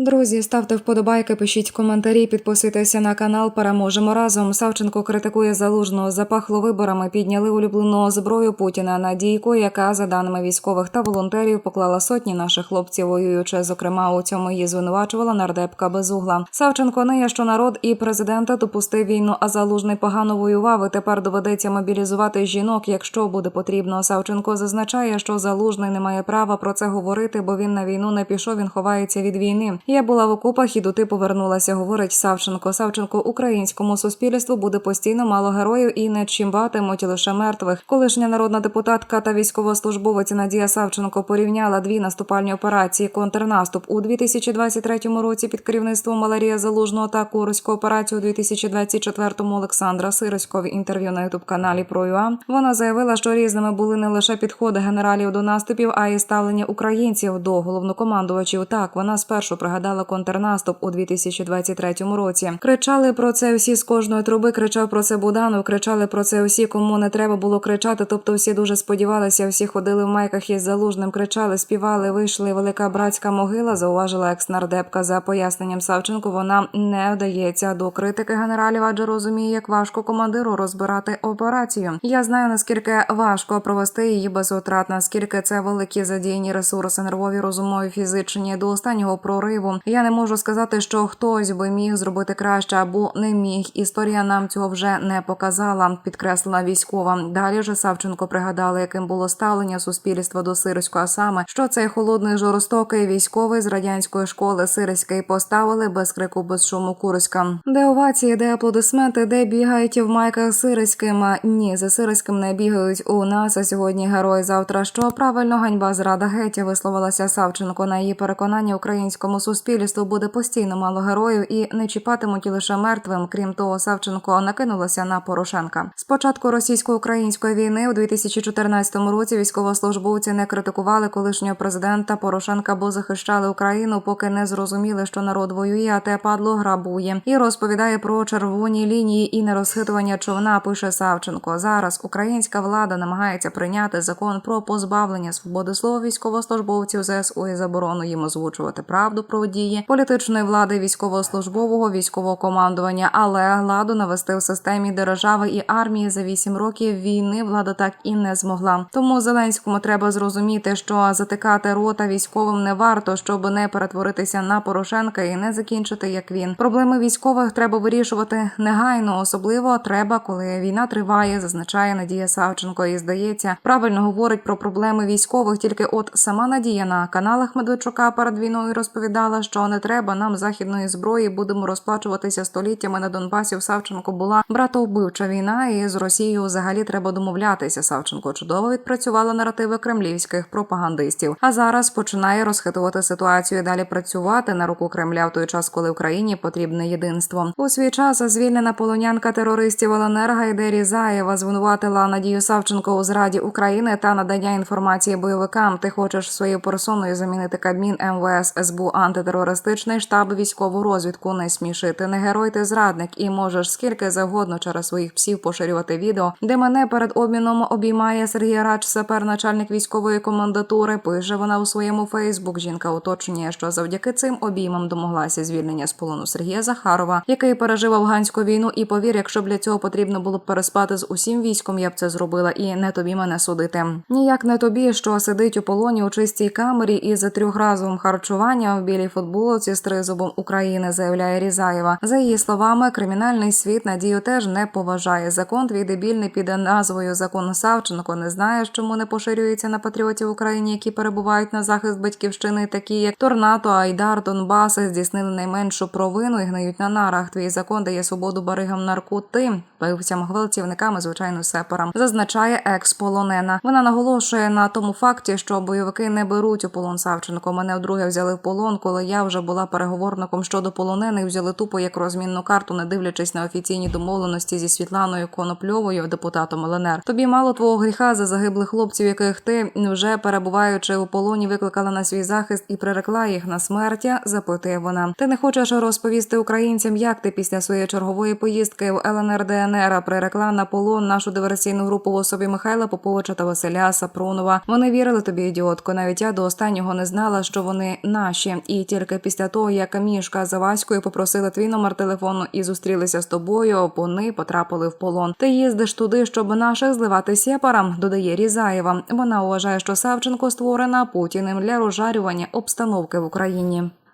Друзі, ставте вподобайки, пишіть коментарі, підписуйтеся на канал. Переможемо разом. Савченко критикує залужного. Запахло виборами. Підняли улюблену зброю Путіна Надійку, яка за даними військових та волонтерів поклала сотні наших хлопців, воюючи. Зокрема, у цьому її звинувачувала нардепка Безугла. Савченко ниє, що народ і президента допустив війну, а залужний погано воював. І тепер доведеться мобілізувати жінок, якщо буде потрібно. Савченко зазначає, що залужний не має права про це говорити, бо він на війну не пішов. Він ховається від війни. Я була в окопах і до ти повернулася, говорить Савченко. Савченко українському суспільству буде постійно мало героїв і не чимбатимуть лише мертвих. Колишня народна депутатка та військовослужбовець Надія Савченко порівняла дві наступальні операції: контрнаступ у 2023 році під керівництвом Маларія Залужного та Курську операцію у 2024 Олександра Сироського в інтерв'ю на ютуб каналі про ЮА. Вона заявила, що різними були не лише підходи генералів до наступів, а й ставлення українців до головнокомандувачів. Так вона спершу пригадала контрнаступ у 2023 році. Кричали про це всі з кожної труби. Кричав про це Буданов. Кричали про це усі, кому не треба було кричати. Тобто всі дуже сподівалися. Всі ходили в майках із залужним, кричали, співали. Вийшли велика братська могила. Зауважила екснардепка за поясненням Савченко. Вона не вдається до критики генералів, адже розуміє, як важко командиру розбирати операцію. Я знаю наскільки важко провести її без утрат, наскільки це великі задіяні ресурси, нервові, розумові, фізичні до останнього прориву. Я не можу сказати, що хтось би міг зробити краще або не міг. Історія нам цього вже не показала, підкреслила військова. Далі же Савченко пригадала, яким було ставлення суспільства до Сирського, а саме що цей холодний жорстокий військовий з радянської школи Сирський поставили без крику, без шуму Курська. Де овації, де аплодисменти, де бігають в майках Сирським. Ні, за Сирським не бігають у нас. А сьогодні герой завтра. Що правильно ганьба зрада геть висловилася Савченко на її переконання українському суспільству буде постійно мало героїв і не чіпатимуть лише мертвим. Крім того, Савченко накинулася на Порошенка. З початку російсько-української війни у 2014 році військовослужбовці не критикували колишнього президента Порошенка, бо захищали Україну, поки не зрозуміли, що народ воює, а те падло грабує. І розповідає про червоні лінії і нерозхитування човна. Пише Савченко. Зараз українська влада намагається прийняти закон про позбавлення свободи слова військовослужбовців ЗСУ і заборону їм озвучувати правду про дії політичної влади військовослужбового військового командування, але владу навести в системі держави і армії за вісім років війни влада так і не змогла. Тому Зеленському треба зрозуміти, що затикати рота військовим не варто, щоб не перетворитися на Порошенка і не закінчити як він. Проблеми військових треба вирішувати негайно, особливо треба, коли війна триває, зазначає Надія Савченко. І здається, правильно говорить про проблеми військових. Тільки от сама Надія на каналах Медведчука перед війною розповідала, що не треба нам західної зброї. Будемо розплачуватися століттями на Донбасі. В Савченко була братовбивча війна, і з Росією взагалі треба домовлятися. Савченко чудово відпрацювала наративи кремлівських пропагандистів. А зараз починає розхитувати ситуацію і далі працювати на руку Кремля в той час, коли Україні потрібне єдинство. У свій час звільнена полонянка терористів Оленер Гайде Різаєва звинуватила Надію Савченко у зраді України та надання інформації бойовикам. Ти хочеш своєю персоною замінити Кабмін МВС СБУ антитерористичний штаб військову розвідку. Не сміши. Ти не герой, ти зрадник, і можеш скільки завгодно через своїх псів поширювати відео, де мене перед обміном обіймає Сергій Рач, сапер, начальник військової комендатури. Пише вона у своєму Фейсбук. Жінка уточнює, що завдяки цим обіймам домоглася звільнення з полону Сергія Захарова, який пережив афганську війну. І повір, якщо б для цього потрібно було б переспати з усім військом, я б це зробила, і не тобі мене судити. Ніяк не тобі, що сидить у полоні у чистій камері із трьохразовим харчуванням в білій футболці з тризубом України, заявляє Різаєва. За її словами, кримінальний світ надію теж не поважає. Закон твій дебільний під назвою Закон Савченко. Не знаєш, чому не поширюється на патріотів України, які перебувають на захист батьківщини, такі як Торнато, Айдар, Донбас, здійснили найменшу провину і гниють на нарах. Твій закон дає свободу баригам наркоти, пивцям, гвалтівникам, звичайно, сепарам. Зазначає експолонена. Вона наголошує на тому факті, що бойовики не беруть у полон Савченко. Мене вдруге взяли в полон, коли я вже була переговорником щодо полонених. Взяли тупо як розмінну карту, не дивлячись на офіційні домовленості зі Світланою Конопльовою, депутатом ЛНР. Тобі мало твого гріха за загиблих хлопців, яких ти вже перебуваючи у полоні, викликала на свій захист і прирекла їх на смерть. Запитує вона. Ти не хочеш розповісти українцям, як ти після своєї чергової поїздки в ЛНР ДНР прирекла на полон нашу диверсійну групу в особі Михайла Поповича та Василя Сапронова. Вони вірили тобі, ідіотко. Навіть я до останнього не знала, що вони наші, і тільки після того, як Мішка з Ваською попросили твій номер телефону і зустрілися з тобою, вони потрапили в полон. Ти їздиш туди, щоб наших зливати сєпарам, додає Різаєва. Вона вважає, що Савченко створена Путіним для розжарювання обстановки в Україні.